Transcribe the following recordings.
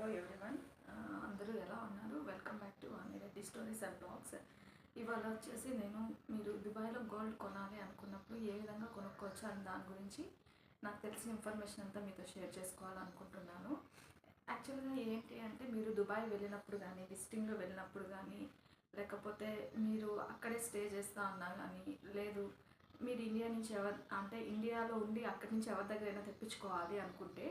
Hello everyone అందరూ ఎలా ఉన్నారు? Welcome back to Reddy stories and blogs ఇవాళ వచ్చేసి నేను మీరు దుబాయ్లో గోల్డ్ కొనాలి అనుకున్నప్పుడు ఏ విధంగా కొనుక్కోవచ్చు అని దాని గురించి నాకు తెలిసిన ఇన్ఫర్మేషన్ అంతా మీతో షేర్ చేసుకోవాలనుకుంటున్నాను. యాక్చువల్గా ఏంటి అంటే మీరు దుబాయ్ వెళ్ళినప్పుడు కానీ విజిటింగ్లో వెళ్ళినప్పుడు కానీ లేకపోతే మీరు అక్కడే స్టే చేస్తా అన్నా కానీ లేదు మీరు ఇండియా నుంచి ఎవరు అంటే ఇండియాలో ఉండి అక్కడి నుంచి ఎవరి దగ్గరైనా తెప్పించుకోవాలి అనుకుంటే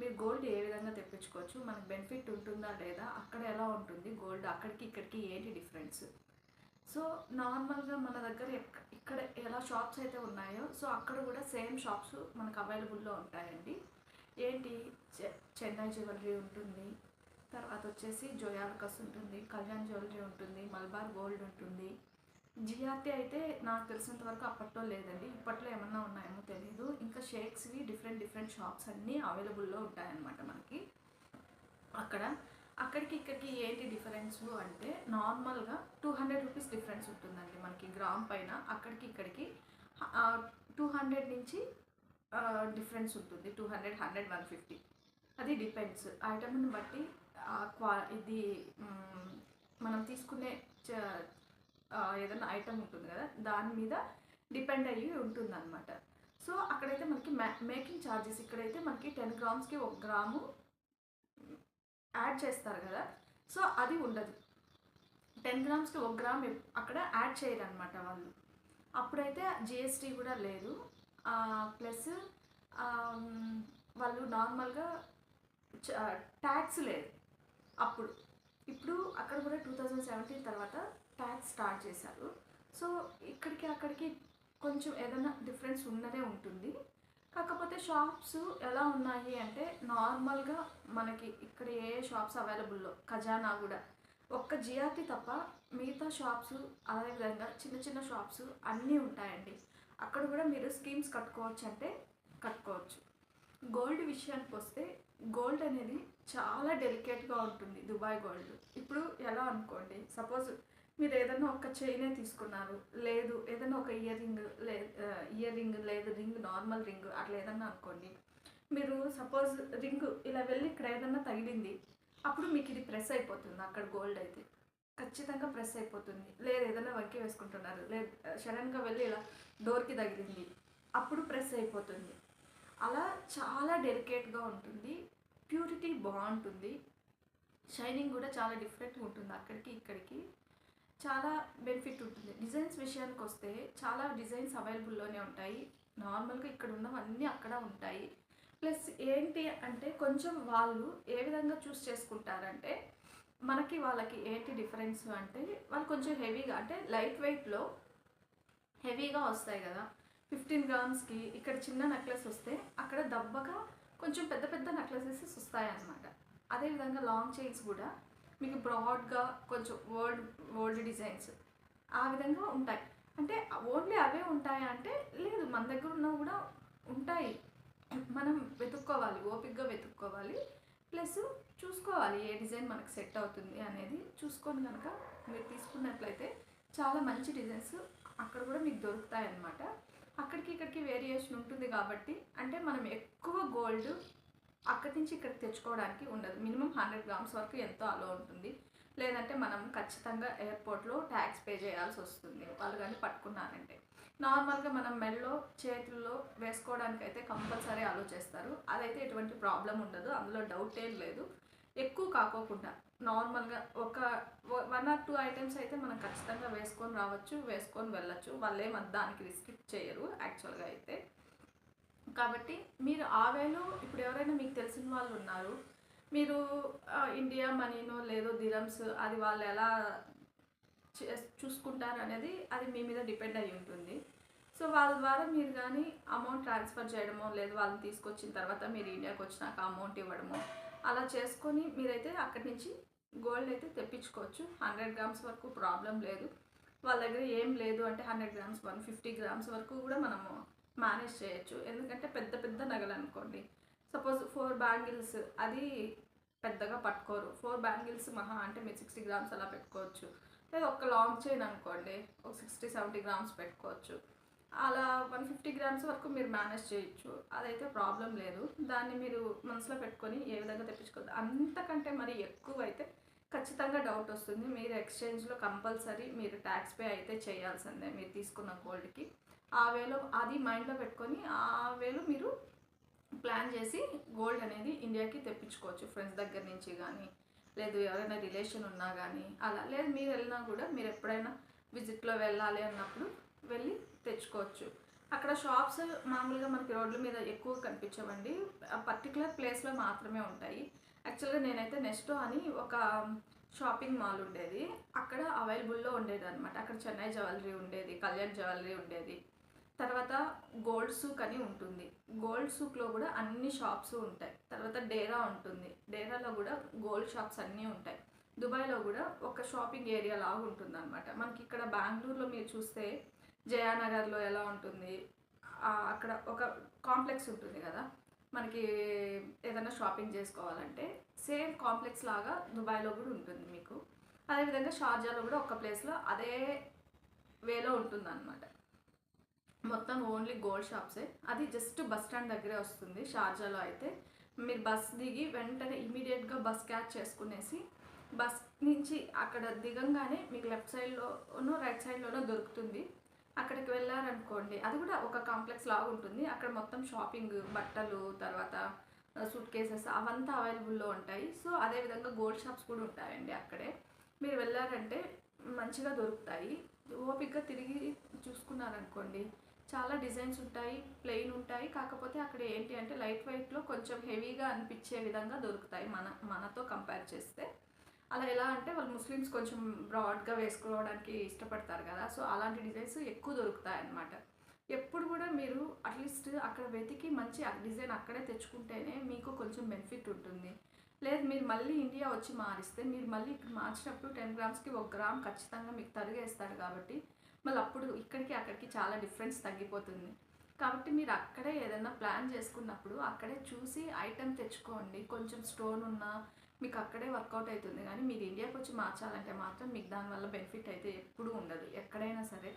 మీరు గోల్డ్ ఏ విధంగా తెప్పించుకోవచ్చు మనకు బెనిఫిట్ ఉంటుందా లేదా అక్కడ ఎలా ఉంటుంది గోల్డ్ అక్కడికి ఇక్కడికి ఏంటి డిఫరెన్స్ సో నార్మల్గా మన దగ్గర ఇక్కడ ఎలా షాప్స్ అయితే ఉన్నాయో సో అక్కడ కూడా సేమ్ షాప్స్ మనకు అవైలబుల్లో ఉంటాయండి. ఏంటి? చె- చెన్నై జ్యువెలరీ ఉంటుంది తర్వాత వచ్చేసి జోయాలకస్ ఉంటుంది కళ్యాణ్ జ్యువెలరీ ఉంటుంది మల్బార్ గోల్డ్ ఉంటుంది. జిఆర్టీ అయితే నాకు తెలిసినంత వరకు అప్పట్లో లేదండి. ఇప్పట్లో ఏమన్నా ఉన్నాయేమో తెలియదు ఇంకా షేక్స్వి డిఫరెంట్ డిఫరెంట్ షాప్స్ అన్నీ అవైలబుల్లో ఉంటాయన్నమాట మనకి. అక్కడ అక్కడికి ఇక్కడికి ఏంటి డిఫరెన్స్ అంటే నార్మల్గా టూ హండ్రెడ్ రూపీస్ డిఫరెన్స్ ఉంటుందండి మనకి గ్రామ్ పైన. అక్కడికి ఇక్కడికి టూ హండ్రెడ్ నుంచి డిఫరెన్స్ ఉంటుంది. Two hundred hundred one fifty. అది డిపెండ్స్. ఐటమ్ని బట్టి క్వా ఇది మనం తీసుకునే చ- ఏదైనా ఐటమ్ ఉంటుంది కదా దాని మీద డిపెండ్ అయ్యి ఉంటుంది అనమాట సో అక్కడైతే మనకి మే మేకింగ్ ఛార్జెస్ ఇక్కడైతే మనకి టెన్ గ్రామ్స్కి ఒక గ్రాము యాడ్ చేస్తారు కదా. సో అది ఉండదు. టెన్ గ్రామ్స్కి ఒక గ్రామ్ అక్కడ యాడ్ చేయరు అనమాట వాళ్ళు. అప్పుడైతే జిఎస్టీ కూడా లేదు. ప్లస్ వాళ్ళు నార్మల్గా ట్యాక్స్ లేదు అప్పుడు. ఇప్పుడు అక్కడ కూడా టూ థౌజండ్ సెవెంటీన్ తర్వాత ట్యాక్స్ స్టార్ట్ చేశారు. సో ఇక్కడికి అక్కడికి కొంచెం ఏదైనా డిఫరెన్స్ ఉన్నదే ఉంటుంది. కాకపోతే షాప్స్ ఎలా ఉన్నాయి అంటే నార్మల్గా మనకి ఇక్కడ ఏ షాప్స్ అవైలబుల్లో ఖజానా కూడా. ఒక్క జిఆర్టీ తప్ప మిగతా షాప్స్ అదేవిధంగా చిన్న చిన్న షాప్స్ అన్నీ ఉంటాయండి. అక్కడ కూడా మీరు స్కీమ్స్ కట్టుకోవచ్చు అంటే కట్టుకోవచ్చు. గోల్డ్ విషయానికి వస్తే గోల్డ్ అనేది చాలా డెలికేట్గా ఉంటుంది దుబాయ్ గోల్డ్ ఇప్పుడు ఎలా అనుకోండి సపోజ్ మీరు ఏదైనా ఒక చైనే తీసుకున్నారు. లేదు ఏదైనా ఒక ఇయర్ రింగ్ లే ఇయర్ రింగ్ లేదు రింగ్ నార్మల్ రింగ్ అట్లా ఏదన్నా అనుకోండి. మీరు సపోజ్ రింగ్ ఇలా వెళ్ళి ఇక్కడ ఏదన్నా తగిలింది అప్పుడు మీకు ఇది ప్రెస్ అయిపోతుంది అక్కడ గోల్డ్ అయితే. ఖచ్చితంగా ప్రెస్ అయిపోతుంది. లేదు ఏదైనా వంకి వేసుకుంటున్నారు లేదు సడన్గా వెళ్ళి ఇలా డోర్కి తగిలింది అప్పుడు ప్రెస్ అయిపోతుంది. అలా చాలా డెలికేట్గా ఉంటుంది. ప్యూరిటీ బాగుంటుంది. షైనింగ్ కూడా చాలా డిఫరెంట్గా ఉంటుంది అక్కడికి ఇక్కడికి చాలా బెనిఫిట్ ఉంటుంది. డిజైన్స్ విషయానికి వస్తే చాలా డిజైన్స్ అవైలబుల్లోనే ఉంటాయి. నార్మల్గా ఇక్కడ ఉన్నవన్నీ అక్కడ ఉంటాయి. ప్లస్ ఏంటి అంటే కొంచెం వాళ్ళు ఏ విధంగా చూస్ చేసుకుంటారంటే మనకి వాళ్ళకి ఏంటి డిఫరెన్స్ అంటే వాళ్ళు కొంచెం హెవీగా అంటే లైట్ వెయిట్లో హెవీగా వస్తాయి కదా. ఫిఫ్టీన్ గ్రామ్స్కి ఇక్కడ చిన్న నెక్లెస్ వస్తే అక్కడ దబ్బగా కొంచెం పెద్ద పెద్ద నెక్లెసెస్ వస్తాయి అన్నమాట అదేవిధంగా లాంగ్ చైన్స్ కూడా మీకు బ్రాడ్గా కొంచెం వరల్డ్ వరల్డ్ డిజైన్స్ ఆ విధంగా ఉంటాయి. అంటే ఓన్లీ అవే ఉంటాయా అంటే లేదు మన దగ్గర ఉన్న కూడా ఉంటాయి. మనం వెతుక్కోవాలి ఓపిక్గా వెతుక్కోవాలి. ప్లస్ చూసుకోవాలి ఏ డిజైన్ మనకు సెట్ అవుతుంది అనేది చూసుకొని కనుక మీరు తీసుకున్నట్లయితే చాలా మంచి డిజైన్స్ అక్కడ కూడా మీకు దొరుకుతాయి అన్నమాట అక్కడికి ఇక్కడికి వేరియేషన్ ఉంటుంది కాబట్టి అంటే మనం ఎక్కువ గోల్డ్ అక్కడి నుంచి ఇక్కడికి తెచ్చుకోవడానికి ఉండదు. మినిమం హండ్రెడ్ గ్రామ్స్ వరకు ఎంతో అలో ఉంటుంది. లేదంటే మనం ఖచ్చితంగా ఎయిర్పోర్ట్లో ట్యాక్స్ పే చేయాల్సి వస్తుంది. వాళ్ళు కానీ పట్టుకున్నారంటే. నార్మల్గా మనం మెడలో చేతుల్లో వేసుకోవడానికి అయితే కంపల్సరీ అలో చేస్తారు. అదైతే ఎటువంటి ప్రాబ్లం ఉండదు. అందులో డౌట్ ఏం లేదు. ఎక్కువ కాకోకుండా నార్మల్గా ఒక వన్ ఆర్ టూ ఐటమ్స్ అయితే మనం ఖచ్చితంగా వేసుకొని రావచ్చు వేసుకొని వెళ్ళచ్చు. వాళ్ళు ఏం దానికి రిస్ట్రిక్ట్ చేయరు యాక్చువల్గా అయితే. కాబట్టి మీరు ఆ వేలో ఇప్పుడు ఎవరైనా మీకు తెలిసిన వాళ్ళు ఉన్నారు మీరు ఇండియా మనీనో లేదో దిరమ్స్ అది వాళ్ళు ఎలా చూసుకుంటారు అనేది అది మీ మీద డిపెండ్ అయి ఉంటుంది. సో వాళ్ళ ద్వారా మీరు కానీ అమౌంట్ ట్రాన్స్ఫర్ చేయడమో లేదు వాళ్ళని తీసుకొచ్చిన తర్వాత మీరు ఇండియాకి వచ్చినాక అమౌంట్ ఇవ్వడమో అలా చేసుకొని మీరైతే అక్కడి నుంచి గోల్డ్ అయితే తెప్పించుకోవచ్చు. హండ్రెడ్ గ్రామ్స్ వరకు ప్రాబ్లం లేదు. వాళ్ళ దగ్గర ఏం లేదు అంటే hundred grams one fifty grams వరకు కూడా మనము మేనేజ్ చేయొచ్చు ఎందుకంటే పెద్ద పెద్ద నగలు అనుకోండి. సపోజ్ ఫోర్ బ్యాంగిల్స్ అది పెద్దగా పట్టుకోరు. ఫోర్ బ్యాంగిల్స్ మహా అంటే మీరు సిక్స్టీ గ్రామ్స్ అలా పెట్టుకోవచ్చు. లేదా ఒక లాంగ్ చైన్ అనుకోండి ఒక సిక్స్టీ సెవెంటీ గ్రామ్స్ పెట్టుకోవచ్చు. అలా వన్ ఫిఫ్టీ గ్రామ్స్ వరకు మీరు మేనేజ్ చేయొచ్చు. అదైతే ప్రాబ్లం లేదు. దాన్ని మీరు మనసులో పెట్టుకొని ఏ విధంగా తెప్పించుకోవద్దు. అంతకంటే మరి ఎక్కువ అయితే ఖచ్చితంగా డౌట్ వస్తుంది. మీరు ఎక్స్చేంజ్లో కంపల్సరీ మీరు ట్యాక్స్ పే అయితే చేయాల్సిందే. మీరు తీసుకున్న గోల్డ్కి ఆ వేలో అది మైండ్లో పెట్టుకొని ఆ వేలో మీరు ప్లాన్ చేసి గోల్డ్ అనేది ఇండియాకి తెప్పించుకోవచ్చు ఫ్రెండ్స్ దగ్గర నుంచి కానీ లేదు ఎవరైనా రిలేషన్ ఉన్నా కానీ అలా లేదు మీరు వెళ్ళినా కూడా మీరు ఎప్పుడైనా విజిట్లో వెళ్ళాలి అన్నప్పుడు వెళ్ళి తెచ్చుకోవచ్చు. అక్కడ షాప్స్ మామూలుగా మనకి రోడ్ల మీద ఎక్కువ కనిపించవండి. ఆ పర్టికులర్ ప్లేస్లో మాత్రమే ఉంటాయి. యాక్చువల్గా నేనైతే నెస్టో అని ఒక షాపింగ్ మాల్ ఉండేది. అక్కడ అవైలబుల్లో ఉండేది అనమాట అక్కడ చెన్నై జ్యువెలరీ ఉండేది కళ్యాణ్ జ్యువెలరీ ఉండేది. తర్వాత గోల్డ్ సూక్ అని ఉంటుంది. గోల్డ్ సూక్లో కూడా అన్ని షాప్స్ ఉంటాయి. తర్వాత డేరా ఉంటుంది. డేరాలో కూడా గోల్డ్ షాప్స్ అన్నీ ఉంటాయి. దుబాయ్లో కూడా ఒక షాపింగ్ ఏరియా లాగా ఉంటుంది అనమాట మనకి ఇక్కడ బెంగళూరులో మీరు చూస్తే జయానగర్లో ఎలా ఉంటుంది? అక్కడ ఒక కాంప్లెక్స్ ఉంటుంది కదా? మనకి ఏదైనా షాపింగ్ చేసుకోవాలంటే సేమ్ కాంప్లెక్స్ లాగా దుబాయ్లో కూడా ఉంటుంది మీకు. అదేవిధంగా షార్జాలో కూడా ఒక ప్లేస్లో అదే వేలో ఉంటుంది అనమాట మొత్తం ఓన్లీ గోల్డ్ షాప్సే. అది జస్ట్ బస్ స్టాండ్ దగ్గరే వస్తుంది షార్జాలో అయితే. మీరు బస్ దిగి వెంటనే ఇమీడియట్గా బస్ క్యాచ్ చేసుకునేసి బస్ నుంచి అక్కడ దిగంగానే మీకు లెఫ్ట్ సైడ్లోనో రైట్ సైడ్లోనో దొరుకుతుంది. అక్కడికి వెళ్ళారనుకోండి అది కూడా ఒక కాంప్లెక్స్ లాగా ఉంటుంది. అక్కడ మొత్తం షాపింగ్ బట్టలు తర్వాత సూట్ కేసెస్ అవంతా అవైలబుల్లో ఉంటాయి. సో అదేవిధంగా గోల్డ్ షాప్స్ కూడా ఉంటాయండి అక్కడే. మీరు వెళ్ళారంటే మంచిగా దొరుకుతాయి. ఓపిక్గా తిరిగి చూసుకున్నారనుకోండి చాలా డిజైన్స్ ఉంటాయి ప్లెయిన్ ఉంటాయి. కాకపోతే అక్కడ ఏంటి అంటే లైట్ వెయిట్లో కొంచెం హెవీగా అనిపించే విధంగా దొరుకుతాయి మన మనతో కంపేర్ చేస్తే. అలా ఎలా అంటే వాళ్ళు ముస్లిమ్స్ కొంచెం బ్రాడ్గా వేసుకోవడానికి ఇష్టపడతారు కదా. సో అలాంటి డిజైన్స్ ఎక్కువ దొరుకుతాయి అన్నమాట ఎప్పుడు కూడా మీరు అట్లీస్ట్ అక్కడ వెతికి మంచి డిజైన్ అక్కడే తెచ్చుకుంటేనే మీకు కొంచెం బెనిఫిట్ ఉంటుంది. లేదు మీరు మళ్ళీ ఇండియా వచ్చి మారిస్తే మీరు మళ్ళీ ఇక్కడ మార్చినప్పుడు టెన్ గ్రామ్స్కి ఒక గ్రామ్ ఖచ్చితంగా మీకు తరిగేస్తారు కాబట్టి మళ్ళీ అప్పుడు ఇక్కడికి అక్కడికి చాలా డిఫరెన్స్ తగ్గిపోతుంది. కాబట్టి మీరు అక్కడే ఏదైనా ప్లాన్ చేసుకున్నప్పుడు అక్కడే చూసి ఐటెం తెచ్చుకోండి. కొంచెం స్టోన్ ఉన్నా మీకు అక్కడే వర్కౌట్ అవుతుంది. కానీ మీరు ఇండియాకి వచ్చి మార్చాలంటే మాత్రం మీకు దానివల్ల బెనిఫిట్ అయితే ఎప్పుడూ ఉండదు ఎక్కడైనా సరే.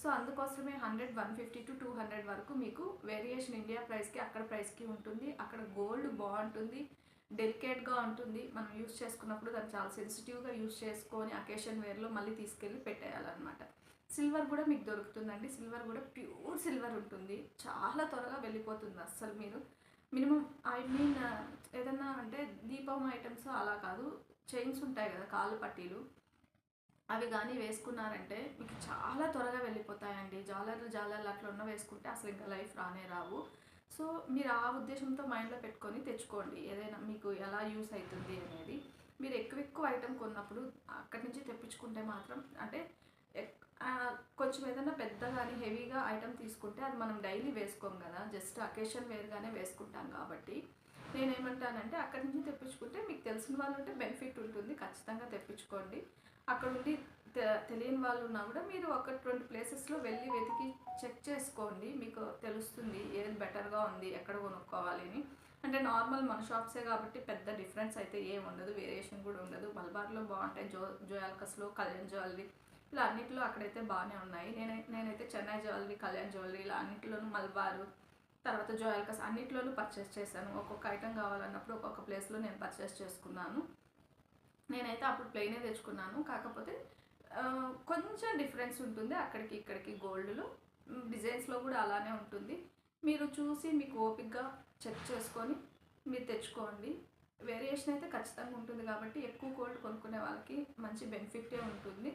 సో అందుకోసమే hundred one fifty to two hundred వరకు మీకు వేరియేషన్ ఇండియా ప్రైస్కి అక్కడ ప్రైస్కి ఉంటుంది. అక్కడ గోల్డ్ బాగుంటుంది. డెలికేట్గా ఉంటుంది. మనం యూస్ చేసుకున్నప్పుడు దాన్ని చాలా సెన్సిటివ్గా యూస్ చేసుకొని అకేషన్ వేర్లో మళ్ళీ తీసుకెళ్ళి పెట్టేయాలన్నమాట. సిల్వర్ కూడా మీకు దొరుకుతుందండి. సిల్వర్ కూడా ప్యూర్ సిల్వర్ ఉంటుంది. చాలా త్వరగా వెళ్ళిపోతుంది అస్సలు మీరు. మినిమం ఐ మీన్ ఏదన్నా అంటే దీపం ఐటమ్స్ అలా కాదు. చైన్స్ ఉంటాయి కదా కాళ్ళు పట్టీలు. అవి కానీ వేసుకున్నారంటే మీకు చాలా త్వరగా వెళ్ళిపోతాయండి. జాలర్లు జాలర్లు అట్లా ఉన్న వేసుకుంటే అసలు ఇంకా లైఫ్ రానే రావు. సో మీరు ఆ ఉద్దేశంతో మైండ్లో పెట్టుకొని తెచ్చుకోండి. ఏదైనా మీకు ఎలా యూస్ అవుతుంది అనేది. మీరు ఎక్కువ ఎక్కువ ఐటెం కొన్నప్పుడు అక్కడి నుంచి తెప్పించుకుంటే మాత్రం అంటే కొంచెం ఏదైనా పెద్ద కానీ హెవీగా ఐటెం తీసుకుంటే అది మనం డైలీ వేసుకోం కదా. జస్ట్ అకేషన్ వేర్గానే వేసుకుంటాం కాబట్టి. నేనేమంటానంటే అక్కడి నుంచి తెప్పించుకుంటే మీకు తెలిసిన వాళ్ళు ఉంటే బెనిఫిట్ ఉంటుంది. ఖచ్చితంగా తెప్పించుకోండి. అక్కడ ఉండి తె- తెలియని వాళ్ళు ఉన్నా కూడా మీరు ఒక ట్వంటీ ప్లేసెస్లో వెళ్ళి వెతికి చెక్ చేసుకోండి. మీకు తెలుస్తుంది ఏది బెటర్గా ఉంది ఎక్కడ కొనుక్కోవాలి అని. అంటే నార్మల్ మన షాప్సే కాబట్టి పెద్ద డిఫరెన్స్ అయితే ఏం ఉండదు. వేరియేషన్ కూడా ఉండదు. మల్బార్లో బాగుంటాయి. జో జోయాల్కస్లో కళ్యాణ్ జ్యువెలరీ ఇలా అన్నింటిలో అక్కడైతే బాగానే ఉన్నాయి. నేనై నేనైతే చెన్నై జ్యువెలరీ కళ్యాణ్ జ్యువెలరీ ఇలా అన్నింటిలోనూ మల్బారు తర్వాత జోయాల్కస్ అన్నిట్లోనూ పర్చేస్ చేశాను. ఒక్కొక్క ఐటెం కావాలన్నప్పుడు ఒక్కొక్క ప్లేస్లో నేను పర్చేస్ చేసుకున్నాను. నేనైతే అప్పుడు ప్లెయినే తెచ్చుకున్నాను. కాకపోతే కొంచెం డిఫరెన్స్ ఉంటుంది అక్కడికి ఇక్కడికి గోల్డ్లో డిజైన్స్లో కూడా అలానే ఉంటుంది. మీరు చూసి మీకు ఓపిక్గా చెక్ చేసుకొని మీరు తెచ్చుకోండి. వేరియేషన్ అయితే ఖచ్చితంగా ఉంటుంది కాబట్టి ఎక్కువ గోల్డ్ కొనుక్కునే వాళ్ళకి మంచి బెనిఫిటే ఉంటుంది.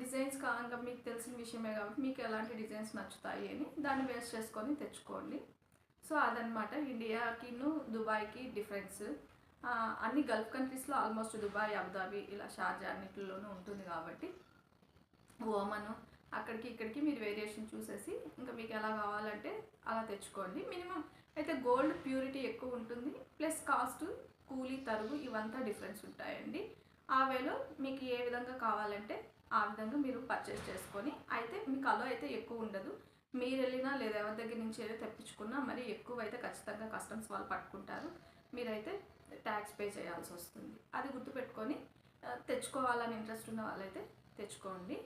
డిజైన్స్ కాగా మీకు తెలిసిన విషయమే కాబట్టి మీకు ఎలాంటి డిజైన్స్ నచ్చుతాయి అని దాన్ని బేస్ చేసుకొని తెచ్చుకోండి. సో అదనమాట ఇండియాకిను దుబాయ్కి డిఫరెన్స్ అన్ని గల్ఫ్ కంట్రీస్లో ఆల్మోస్ట్ దుబాయ్ అబుదాబి ఇలా షార్జా అన్నిటిలోనూ ఉంటుంది కాబట్టి ఓమను అక్కడికి ఇక్కడికి మీరు వేరియేషన్ చూసేసి ఇంకా మీకు ఎలా కావాలంటే అలా తెచ్చుకోండి. మినిమం అయితే గోల్డ్ ప్యూరిటీ ఎక్కువ ఉంటుంది ప్లస్ కాస్ట్ కూలీ తరుగు ఇవంతా డిఫరెన్స్ ఉంటాయండి. ఆ వేలో మీకు ఏ విధంగా కావాలంటే ఆ విధంగా మీరు పర్చేస్ చేసుకొని అయితే మీకు అలో అయితే ఎక్కువ ఉండదు. మీరు వెళ్ళినా లేదా ఎవరి దగ్గర నుంచి ఏదో తెప్పించుకున్నా మరి ఎక్కువ అయితే ఖచ్చితంగా కస్టమ్స్ వాళ్ళు పట్టుకుంటారు. మీరైతే ట్యాక్స్ పే చేయాల్సి వస్తుంది. అది గుర్తుపెట్టుకొని తెచ్చుకోవాలని ఇంట్రెస్ట్ ఉన్న వాళ్ళైతే తెచ్చుకోండి.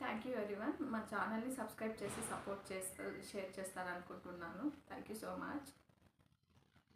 థ్యాంక్ యూ ఎవ్రీవన్ మా ఛానల్ని సబ్స్క్రైబ్ చేసి సపోర్ట్ చేస్త share చేస్తారనుకుంటున్నాను. Thank you so much